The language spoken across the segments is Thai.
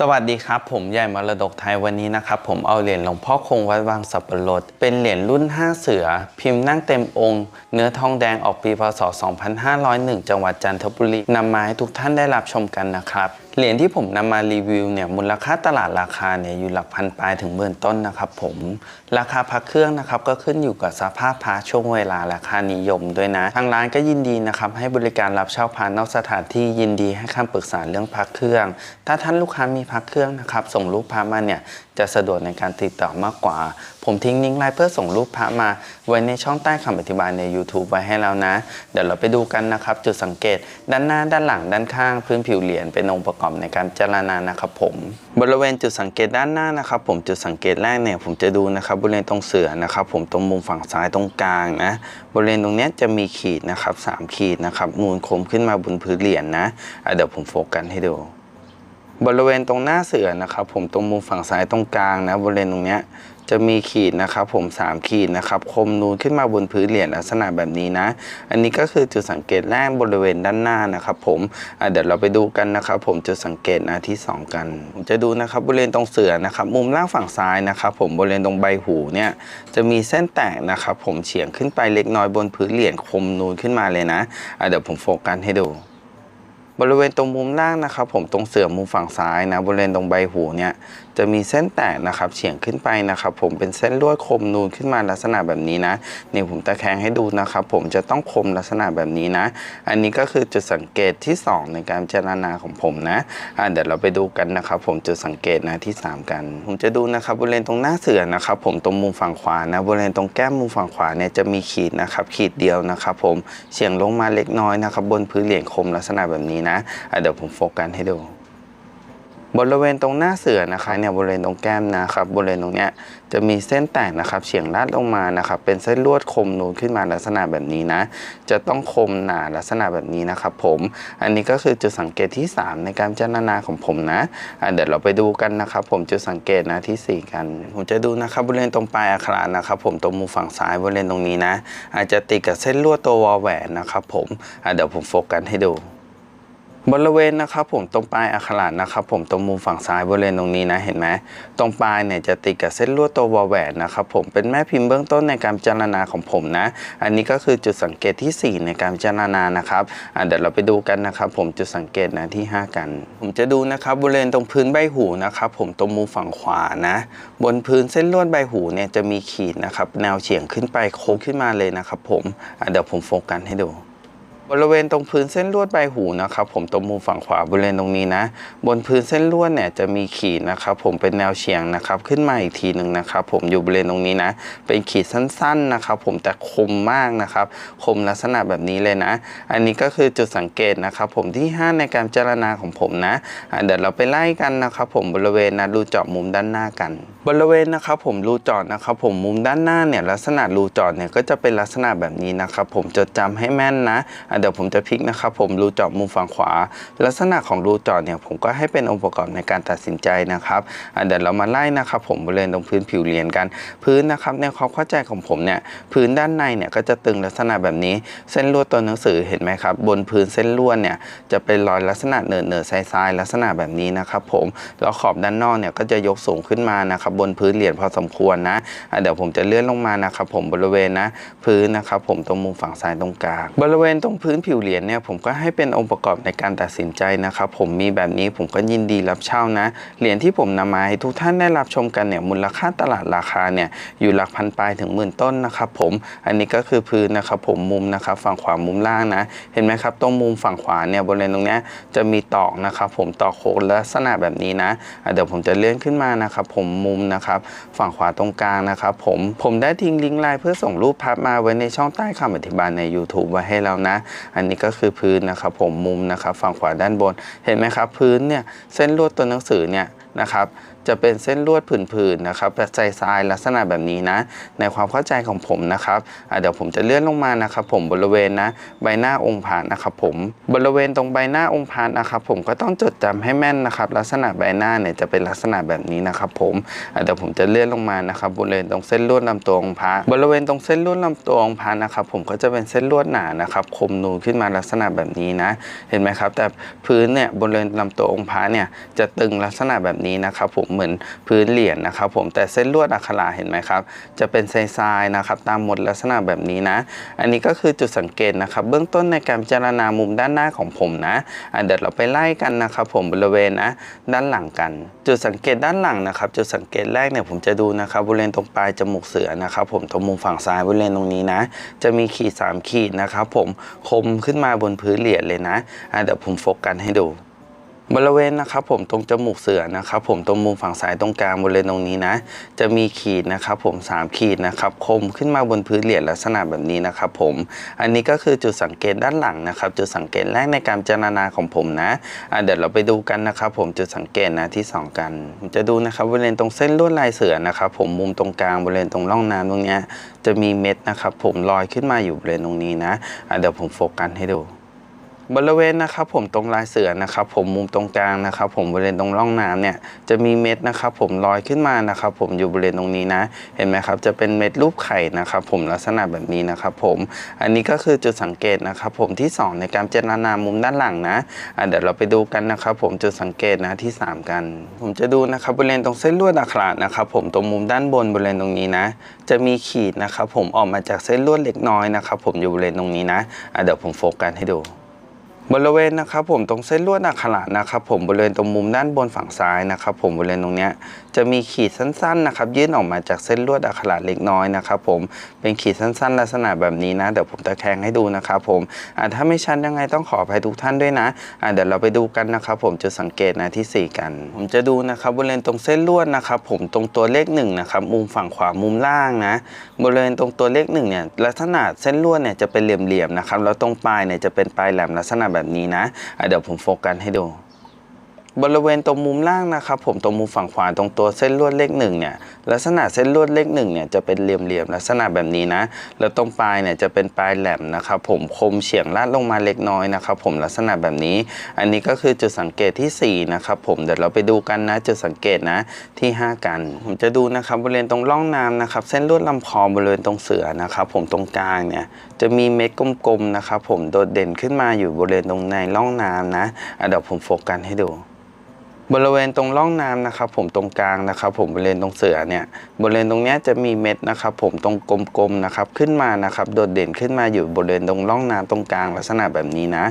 สวัสดีครับ ผมใหญ่มรดกไทยวันนี้นะครับ ผมเอาเหรียญหลวงพ่อคงวัดวางสับปะรด เป็นเหรียญรุ่น 5 เสือ พิมพ์นั่งเต็มองค์ เนื้อทองแดงออกปีพศ 2501 จังหวัดจันทบุรีนำมาให้ทุกท่านได้รับชมกันนะครับ เหรียญที่ผมนำมารีวิวเนี่ยมูลค่าตลาดราคาเนี่ยอยู่หลักพันปลายถึงหมื่นต้นนะครับผมราคาพักเครื่องนะครับก็ขึ้นอยู่กับสภาพพระช่วงเวลาและค่านิยมด้วยนะ ทางร้านก็ยินดีนะครับให้บริการรับเช่าพระนอกสถานที่ยินดีให้คำปรึกษาเรื่องพักเครื่อง ถ้าท่านลูกค้ามีพักเครื่องนะครับส่งรูปพระมาเนี่ย จะสะดวกในการติดต่อมากกว่า ผมทิ้งลิงก์ไลน์เพื่อส่งรูปพระมา ไว้ในช่องใต้คำอธิบายใน YouTube ไว้ให้แล้วนะ เดี๋ยวเราไปดูกันนะครับ จุดสังเกต ด้านหน้าด้านหลังด้านข้าง พื้นผิวเหรียญเป็นองค์ประกอบในการเจรณานะครับผม บริเวณจุดสังเกตด้านหน้านะครับ ผมจุดสังเกตแรกเนี่ยผมจะดูนะครับบริเวณตรงเสือนะครับ ผมตรงมุมฝั่งซ้ายตรงกลางนะบริเวณตรงนี้จะมีขีดนะครับสามขีดนะครับนูนค้งขึ้นมาบนพื้นเหรียญนะะเดี๋ยวผมโฟกัสให้ดู บริเวณตรงหน้าเสือนะครับ ผมตรงมุมฝั่งซ้ายตรงกลางนะบริเวณตรงเนี้ยจะมีขีดนะครับ ผม 3 ขีดนะครับ คมนูนขึ้นมาบนพื้นเหรียญลักษณะแบบนี้นะ อันนี้ก็คือจุดสังเกตแรกบริเวณด้านหน้านะครับผมเดี๋ยวเราไปดูกันนะครับผมจุดสังเกตนะที่ 2 กัน ผมจะดูนะครับบริเวณตรงเสือนะครับ มุมล่างฝั่งซ้ายนะครับ ผมบริเวณตรงใบหูเนี่ยจะมีเส้นแตกนะครับผมเฉียงขึ้นไปเล็กน้อยบนพื้นเหรียญคมนูนขึ้นมาเลยนะเดี๋ยวผมโฟกัสให้ดู บริเวณตรงมุมล่างนะครับ ผมตรงเสื่อมมุมฝั่งซ้ายนะบริเวณตรงใบหูเนี่ย จะมีเส้นแตกนะครับเฉียงขึ้นไปนะครับ ผมเป็นเส้นลวดคมนูนขึ้นมาลักษณะแบบนี้นะนี่ผมตะแคงให้ดูนะครับ ผมจะต้องคมลักษณะแบบนี้นะ อันนี้ก็คือจุดสังเกตที่ 2 ในการพิจรณาของผมนะอะเดี๋ยวเราไปดูกันนะครับ ผมจุดสังเกตนะที่ 3 กัน ผมจะดูนะครับบริเวณตรงหน้าเสือนะครับ ผมตรงมุมฝั่งขวานะบริเวณตรงแก้มมุมฝั่งขวาเนี่ยจะมีขีดนะครับขีดเดียวนะครับ ผมเฉียงลงมาเล็กน้อยนะครับบนพื้นเหรียญคมลักษณะแบบนี้นะอะเดี๋ยวผมโฟกัสให้ดู บริเวณตรงหน้าเสือนะคะเนี่ยบริเวณตรงแก้มนะครับบริเวณตรงเนี้ยจะมีเส้นแตกนะครับเฉียงลาดลงมานะครับเป็นเส้นลวดคมนูนขึ้นมาลักษณะแบบนี้นะ จะต้องคมหนาลักษณะแบบนี้นะครับผมอันนี้ก็คือจุดสังเกตที่ 3 ในการพิจารณาของผมนะะเดี๋ยวเราไปดูกันนะครับ ผมจุดสังเกตนะที่ 4 กัน ผมจะดูนะครับบริเวณตรงปลายอักขรนะครับ ผมตรงมุมฝั่งซ้ายบริเวณตรงนี้นะ อาจจะติดกับเส้นลวดตัววอลแหวนนะครับผมเดี๋ยวผมโฟกัสให้ดู บริเวณนะครับผมตรงปลายอักขระนะครับผมตรงมุมฝั่งซ้ายบริเวณตรงนี้นะเห็นไหมตรงปลายเนี่ยจะติดกับเส้นลวดตัววอลแหวนนะครับผมเป็นแม่พิมพ์เบื้องต้นในการพิจารณาของผมนะ อันนี้ก็คือจุดสังเกตที่ 4 ในการพิจารณานะครับเดี๋ยวเราไปดูกันนะครับผมจุดสังเกตนะที่ 5 กัน ผมจะดูนะครับบริเวณตรงพื้นใบหูนะครับผมตรงมุมฝั่งขวานะบนพื้นเส้นลวดใบหูเนี่ยจะมีขีดนะครับแนวเฉียงขึ้นไปโค้งขึ้นมาเลยนะครับผมเดี๋ยวผมโฟกัสให้ดู บริเวณตรงพื้นเส้นลวดใบหูนะครับผมตรงมุมฝั่งขวาบริเวณตรงนี้นะ บนพื้นเส้นลวดเนี่ยจะมีขีดนะครับผมเป็นแนวเฉียงนะครับขึ้นมาอีกทีหนึ่งนะครับผมอยู่บริเวณตรงนี้นะ เป็นขีดสั้นๆนะครับผมแต่คมมากนะครับคมลักษณะแบบนี้เลยนะ อันนี้ก็คือจุดสังเกตนะครับผมที่ 5 ในการพิจารณาของผมนะเดี๋ยวเราไปไล่กันนะครับผมบริเวณนะรูเจาะมุมด้านหน้ากัน บริเวณนะครับผมรูเจาะนะครับผมมุมด้านหน้าเนี่ยลักษณะรูเจาะเนี่ยก็จะเป็นลักษณะแบบนี้นะครับผมจดจำให้แม่นนะเดี๋ยวผมจะพลิกนะครับผมรูเจาะมุมฝั่งขวา ลักษณะของรูเจาะเนี่ยผมก็ให้เป็นองค์ประกอบในการตัดสินใจนะครับเดี๋ยวเรามาไล่นะครับผมบริเวณตรงพื้นผิวเรียญกัน พื้นนะครับในความเข้าใจของผมเนี่ยพื้นด้านในเนี่ยก็จะตึงลักษณะแบบนี้ เส้นลวดตัวหนังสือเห็นไหมครับบนพื้นเส้นลวดเนี่ยจะเป็นรอยลักษณะเนินเนินๆทรายๆลักษณะแบบนี้นะครับผมแล้วขอบด้านนอกเนี่ยก็จะยกสูงขึ้นมานะครับบนพื้นเหรียญพอสมควรนะเดี๋ยวผมจะเลื่อนลงมานะครับผมบริเวณนะพื้นนะครับผมตรงมุมฝั่งซ้ายตรงกลางบริเวณตรงพื้นผิวเหรียญเนี่ยผมก็ให้เป็นองค์ประกอบในการตัดสินใจนะครับผมมีแบบนี้ผมก็ยินดีรับเช่านะเหรียญที่ผมนำมาให้ทุกท่านได้รับชมกันเนี่ยมูลค่าตลาดราคาเนี่ยอยู่หลักพันปลายถึงหมื่นต้นนะครับผมอันนี้ก็คือพื้นนะครับผมมุมนะครับฝั่งขวามุมล่างนะ เห็นไหมครับตรงมุมฝั่งขวาเนี่ยบริเวณตรงนี้จะมีตอกนะครับผมตอกโค้งลักษณะแบบนี้นะเดี๋ยวผมจะเลื่อนขึ้นมานะครับผมมุมนะครับฝั่งขวาตรงกลางนะครับผมผมได้ทิ้งลิงก์ไลน์เพื่อส่งรูปภาพมาไว้ในช่องใต้คำอธิบายใน YouTube ไว้ให้แล้วนะอันนี้ก็คือพื้นนะครับผมมุมนะครับฝั่งขวาด้านบนเห็นไหมครับพื้นเนี่ยเส้นลวดตัวหนังสือเนี่ยนะครับ จะเป็นเส้นลวดผื่นๆนะครับแบบทรายลักษณะแบบนี้นะ ในความเข้าใจของผมนะครับเดี๋ยวผมจะเลื่อนลงมานะครับ ผมบริเวณนะใบหน้าองค์พระนะครับผมบริเวณตรงใบหน้าองค์พระนะครับ ผมก็ต้องจดจำให้แม่นนะครับ ลักษณะใบหน้าเนี่ยจะเป็นลักษณะแบบนี้นะครับ ผมเดี๋ยวผมจะเลื่อนลงมานะครับบริเวณตรงเส้นลวดลำตัวองค์พระบริเวณตรงเส้นลวดลำตัวองค์พระนะครับ ผมก็จะเป็นเส้นลวดหนานะครับ คมนูนขึ้นมาลักษณะแบบนี้นะ เห็นไหมครับ แต่พื้นเนี่ยบริเวณลำตัวองค์พระเนี่ยจะตึงลักษณะแบบนี้นะครับ ผมเหมือนพื้นเหรียญนะครับผมแต่เส้นลวดอักขระเห็นไหมครับ จะเป็นทรายๆนะครับตามหมดลักษณะแบบนี้นะ อันนี้ก็คือจุดสังเกตนะครับ เบื้องต้นในการพิจารณามุมด้านหน้าของผมนะเดี๋ยวเราไปไล่กันนะครับผมบริเวณนะด้านหลังกัน จุดสังเกตด้านหลังนะครับ จุดสังเกตแรกเนี่ยผมจะดูนะครับบริเวณตรงปลายจมูกเสือนะครับผมตรงมุมฝั่งซ้ายบริเวณตรงนี้นะ จะมีขีดสามขีดนะครับผมคมขึ้นมาบนพื้นเหรียญเลยนะเดี๋ยวผมโฟกัสให้ดู บริเวณนะครับผมตรงจมูกเสือนะครับผมตรงมุมฝั่งซ้ายตรงกลางบริเวณตรงนี้นะ จะมีขีดนะครับผมสามขีดนะครับคมขึ้นมาบนพื้นเหรียญลักษณะแบบนี้นะครับผมอันนี้ก็คือจุดสังเกตด้านหลังนะครับจุดสังเกตแรกในการพิจารณาของผมนะะเดี๋ยวเราไปดูกันนะครับผมจุดสังเกตนะที่สองกัน จะดูนะครับบริเวณตรงเส้นลวดลายเสือนะครับผมมุมตรงกลางบริเวณตรงร่องน้ำตรงเนี้ยจะมีเม็ดนะครับผมลอยขึ้นมาอยู่บริเวณตรงนี้นะะเดี๋ยวผมโฟกัสให้ดู บริเวณนะครับผมตรงลายเสือนะครับผมมุมตรงกลางนะครับผมบริเวณตรงร่องน้ำเนี่ยจะมีเม็ดนะครับผมลอยขึ้นมานะครับผมอยู่บริเวณตรงนี้นะ เห็นไหมครับจะเป็นเม็ดรูปไข่นะครับผมลักษณะแบบนี้นะครับผมอันนี้ก็คือจุดสังเกตนะครับผมที่สองในการเจรนามุมด้านหลังนะเดี๋ยวเราไปดูกันนะครับผมจุดสังเกตนะที่สามกัน ผมจะดูนะครับบริเวณตรงเส้นลวดอักขระนะครับผมตรงมุมด้านบนบริเวณตรงนี้นะ จะมีขีดนะครับผมออกมาจากเส้นลวดเล็กน้อยนะครับผมอยู่บริเวณตรงนี้นะเดี๋ยวผมโฟกัสให้ดู บริเวณนะครับผมตรงเส้นลวดอักขระนะครับผมบริเวณตรงมุมด้านบนฝั่งซ้ายนะครับผมบริเวณตรงเนี้ยจะมีขีดสั้นๆนะครับยื่นออกมาจากเส้นลวดอักขระเล็กน้อยนะครับผมเป็นขีดสั้นๆ ลักษณะแบบนี้นะเดี๋ยวผมตะแคงให้ดูนะครับผมอ่าถ้าไม่ชัดยังไงต้องขออภัยทุกท่านด้วยนะอ่าเดี๋ยวเราไปดูกันนะครับผมจุดสังเกตนะที่สี่กัน ผมจะดูนะครับบริเวณตรงเส้นลวดนะครับผมตรงตัวเลขหนึ่งนะครับมุมฝั่งขวามุมล่างนะบริเวณตรงตัวเลขหนึ่งเนี่ยลักษณะเส้นลวดเนี่ยจะเป็นเหลี่ยมๆนะครับแล้วตรงปลายเนี่ยจะเป็นปลายแหลมลักษณะแบบนี้นะะเดี๋ยวผมโฟกัสให้ดู บริเวณตรงมุมล่างนะครับผมตรงมุมฝั่งขวาตรงตัวเส้นลวดเลขหนึ่งเนี่ยลักษณะเส้นลวดเลขหนึ่งเนี่ยจะเป็นเหลี่ยมๆลักษณะแบบนี้นะแล้วตรงปลายเนี่ยจะเป็นปลายแหลมนะครับผมคมเฉียงลาดลงมาเล็กน้อยนะครับผมลักษณะแบบนี้ อันนี้ก็คือจุดสังเกตที่สี่นะครับผมเดี๋ยวเราไปดูกันนะจุดสังเกตนะที่ห้ากัน ผมจะดูนะครับบริเวณตรงร่องน้ำนะครับเส้นลวดลำคอบริเวณตรงเสือนะครับผมตรงกลางเนี่ยจะมีเม็ดกลมๆนะครับผมโดดเด่นขึ้นมาอยู่บริเวณตรงในร่องน้ำนะเดี๋ยวผมโฟกัสให้ดู บริเวณตรงร่องน้ำนะครับ ผมตรงกลางนะครับ ผมบริเวณตรงเสือเนี่ยบริเวณตรงนี้จะมีเม็ดนะครับ ผมตรงกลมๆนะครับขึ้นมานะครับ โดดเด่นขึ้นมาอยู่บริเวณตรงร่องน้ำตรงกลางลักษณะแบบนี้นะ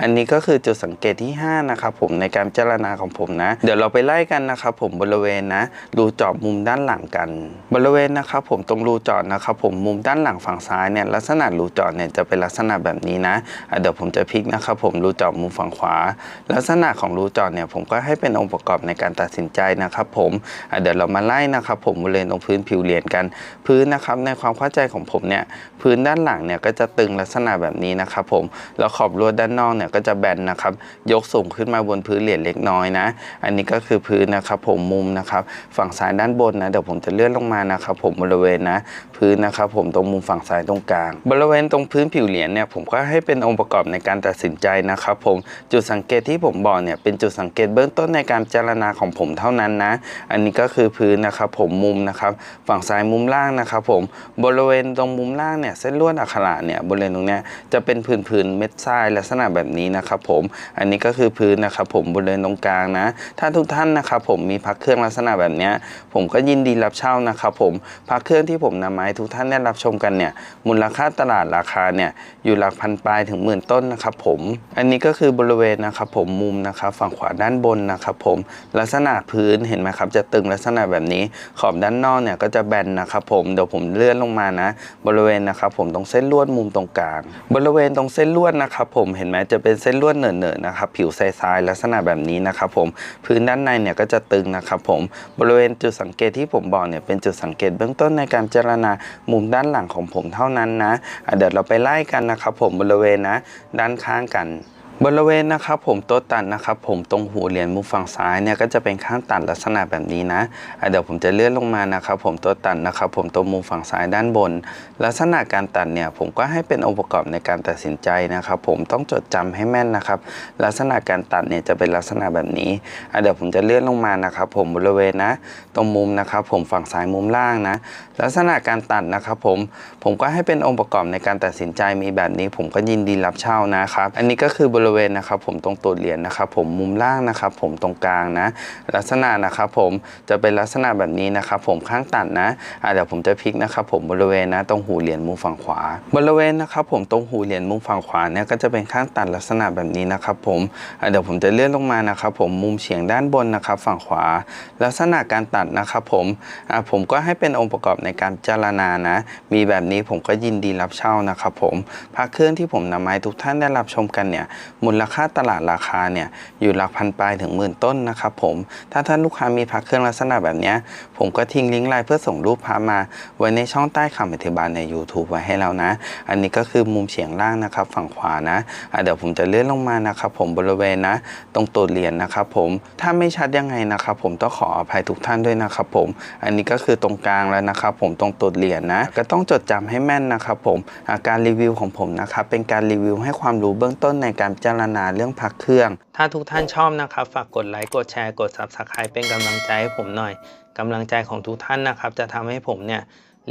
อันนี้ก็คือจุดสังเกตที่ 5 นะครับ ผมในการพิจารณาของผมนะ เดี๋ยวเราไปไล่กันนะครับ ผมบริเวณนะรูจาะมุมด้านหลังกัน บริเวณนะครับ ผมตรงรูจาะนะครับ ผมมุมด้านหลังฝั่งซ้ายเนี่ยลักษณะรูจาะเนี่ยจะเป็นลักษณะแบบนี้นะเดี๋ยวผมจะพลิกนะครับ ผมรูจาะมุมฝั่งขวา ลักษณะของรูจาะเนี่ยผมก็ให้เป็นองค์ประกอบในการตัดสินใจนะครับผมเดี๋ยวเรามาไล่นะครับผมบริเวณตรงพื้นผิวเหรียญกัน พื้นนะครับในความเข้าใจของผมเนี่ยพื้นด้านหลังเนี่ยก็จะตึงลักษณะแบบนี้นะครับผมแล้วขอบลวดด้านนอกเนี่ยก็จะแบนนะครับยกสูงขึ้นมาบนพื้นเหรียญเล็กน้อยนะ อันนี้ก็คือพื้นนะครับผมมุมนะครับฝั่งซ้ายด้านบนนะเดี๋ยวผมจะเลื่อนลงมานะครับผมบริเวณนะพื้นนะครับผมตรงมุมฝั่งซ้ายตรงกลาง บริเวณตรงพื้นผิวเหรียญเนี่ยผมก็ให้เป็นองค์ประกอบในการตัดสินใจนะครับผมจุดสังเกตที่ผมบอกเนี่ยเป็นจุดสังเกตเบื้องต้นในการพิจารณาของผมเท่านั้นนะ อันนี้ก็คือพื้นนะครับผมมุมนะครับฝั่งซ้ายมุมล่างนะครับผมบริเวณตรงมุมล่างเนี่ยเส้นลวดอักขระเนี่ยบริเวณตรงเนี้ยจะเป็นพื้นๆเม็ดทรายลักษณะแบบนี้นะครับผมอันนี้ก็คือพื้นนะครับผมบริเวณตรงกลางนะ ถ้าทุกท่านนะครับผมมีพักเครื่องลักษณะแบบเนี้ยผมก็ยินดีรับเช่านะครับผมพักเครื่องที่ผมนำมาให้ทุกท่านได้รับชมกันเนี่ยมูลค่าตลาดราคาเนี่ยอยู่หลักพันปลายถึงหมื่นต้นนะครับผมอันนี้ก็คือบริเวณนะครับผมมุมนะครับฝั่งขวาด้านบนนะครับผมลักษณะพื้นเห็นไหมครับ จะตึงลักษณะแบบนี้ ขอบด้านนอกเนี่ยก็จะแบนนะครับผมเดี๋ยวผมเลื่อนลงมานะ บริเวณนะครับผมตรงเส้นลวดมุมตรงกลาง บริเวณตรงเส้นลวดนะครับผมเห็นไหมจะเป็นเส้นลวดเหนอะๆนะครับผิวทรายๆลักษณะแบบนี้นะครับผมพื้นด้านในเนี่ยก็จะตึงนะครับผมบริเวณจุดสังเกตที่ผมบอกเนี่ยเป็นจุดสังเกตเบื้องต้นในการเจรณามุมด้านหลังของผมเท่านั้นนะะเดี๋ยวเราไปไล่กันนะครับผมบริเวณนะด้านข้างกัน บริเวณนะครับผมตัวตัดนะครับผมตรงหูเหรียญมุมฝั่งซ้ายเนี่ยก็จะเป็นข้างตัดลักษณะแบบนี้นะเดี๋ยวผมจะเลื่อนลงมานะครับผมตัวตัดนะครับผมตรงมุมฝั่งซ้ายด้านบน ลักษณะการตัดเนี่ยผมก็ให้เป็นองค์ประกอบในการตัดสินใจนะครับผมต้องจดจำให้แม่นนะครับลักษณะการตัดเนี่ยจะเป็นลักษณะแบบนี้เดี๋ยวผมจะเลื่อนลงมานะครับผมบริเวณนะตรงมุมนะครับผมฝั่งซ้ายมุมล่างนะลักษณะการตัดนะครับผมผมก็ให้เป็นองค์ประกอบในการตัดสินใจมีแบบนี้ ผมก็ยินดีรับเช่านะครับ อันนี้ก็คือบริริเวณนะครับผมตรงตูดเหรียญนะครับผมมุมล่างนะครับผมตรงกลางนะ ลักษณะนะครับผมจะเป็นลักษณะแบบนี้นะครับผมข้างตัดนะอะเดี๋ยวผมจะพลิกนะครับผมบริเวณนะตรงหูเหรียญมุมฝั่งขวา บริเวณนะครับผมตรงหูเหรียญมุมฝั่งขวาเนี่ยก็จะเป็นข้างตัดลักษณะแบบนี้นะครับผมอะเดี๋ยวผมจะเลื่อนลงมานะครับผมมุมเฉียงด้านบนนะครับฝั่งขวา ลักษณะการตัดนะครับผมอะผมก็ให้เป็นองค์ประกอบในการพิจารณานะ มีแบบนี้ผมก็ยินดีรับเช่านะครับผมพระเครื่องที่ผมนำมาให้ทุกท่านได้รับชมกันเนี่ยมูลค่าตลาดราคาเนี่ยอยู่หลักพันปลายถึงหมื่นต้นนะครับผม ถ้าท่านลูกค้ามีพระเครื่องลักษณะแบบนี้ ผมก็ทิ้งลิงก์ไลน์เพื่อส่งรูปพระมา ไว้ในช่องใต้คำอธิบายใน YouTube ไว้ให้แล้วนะ อันนี้ก็คือมุมเฉียงล่างนะครับ ฝั่งขวานะะเดี๋ยวผมจะเลื่อนลงมานะครับผมบริเวณนะ ตรงตูดเหรียญนะครับผมถ้าไม่ชัดยังไงนะครับผมต้องขออภัยทุกท่านด้วยนะครับผม อันนี้ก็คือตรงกลางแล้วนะครับผมตรงตูดเหรียญนะก็ต้องจดจำให้แม่นนะครับผมการรีวิวของผมนะครับเป็นการรีวิวให้ความรู้เบื้องต้นในการจารณาเรื่องพักเครื่อง ถ้าทุกท่านชอบนะครับ ฝากกดไลค์กดแชร์กด Subscribe เป็นกำลังใจให้ผมหน่อยกำลังใจของทุกท่านนะครับ จะทำให้ผมเนี่ย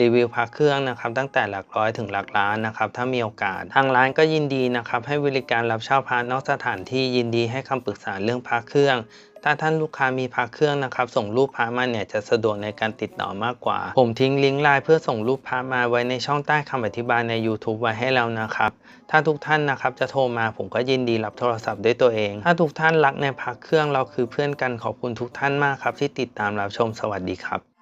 รีวิวพระเครื่องนะครับตั้งแต่หลักร้อยถึงหลักล้านนะครับถ้ามีโอกาส ทางร้านก็ยินดีนะครับให้บริการรับเช่าพระนอกสถานที่ยินดีให้คำปรึกษาเรื่องพระเครื่อง ถ้าท่านลูกค้ามีพระเครื่องนะครับ ส่งรูปพระมาเนี่ยจะสะดวกในการติดต่อมากกว่า ผมทิ้งลิงก์ไลน์เพื่อส่งรูปพระมาไว้ในช่องใต้คำอธิบายใน YouTube ไว้ให้แล้วนะครับ ถ้าทุกท่านนะครับจะโทรมาผมก็ยินดีรับโทรศัพท์ด้วยตัวเอง ถ้าทุกท่านรักในพักเครื่องเราคือเพื่อนกันขอบคุณทุกท่านมากครับที่ติดตามรับชมสวัสดีครับ